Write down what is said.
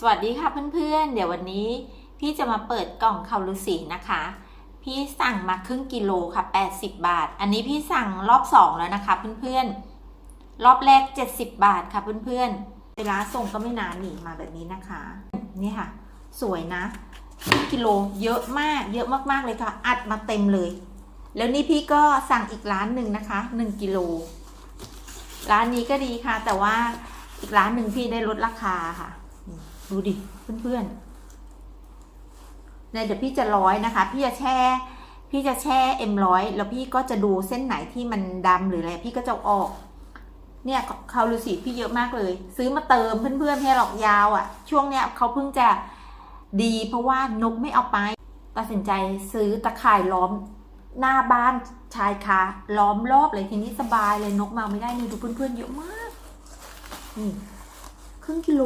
สวัสดีค่ะเพื่อนๆ เดี๋ยววันนี้พี่จะมาเปิดกล่องคารุสีนะคะ พี่สั่งมาครึ่งกิโลค่ะ 80 บาท อันนี้พี่สั่งรอบสองแล้วนะคะเพื่อนๆ รอบแรก 70 บาทค่ะเพื่อนๆ เวลาส่งก็ไม่นานหนีมาแบบนี้นะคะ นี่ค่ะ สวยนะครึ่งกิโลเยอะมากเยอะมากๆเลยค่ะ อัดมาเต็มเลย แล้วนี่พี่ก็สั่งอีกร้านหนึ่งนะคะ 1 กิโล ร้านนี้ก็ดีค่ะ แต่ว่าอีกร้านหนึ่งพี่ได้ลดราคาค่ะ ดูดิเพื่อนๆเนี่ยเดี๋ยวพี่จะร้อยนะคะ พี่จะแช่ พี่จะแช่เอ็มร้อยแล้วพี่ก็จะดูเส้นไหนที่มันดำหรืออะไรพี่ก็จะออก เนี่ยคาลูสีพี่เยอะมากเลย ซื้อมาเติมเพื่อนๆให้หลอกยาวอะ่ะ ช่วงเนี้ยเขาเพิ่งจะดีเพราะว่านกไม่เอาไป ตัดสินใจซื้อตะข่ายล้อมหน้าบ้านชายคาล้อมรอบเลยทีนี้สบายเลยนกมาไม่ได้นี่ดูเพื่อนๆเยอะมากนี่ครึ่งกิโล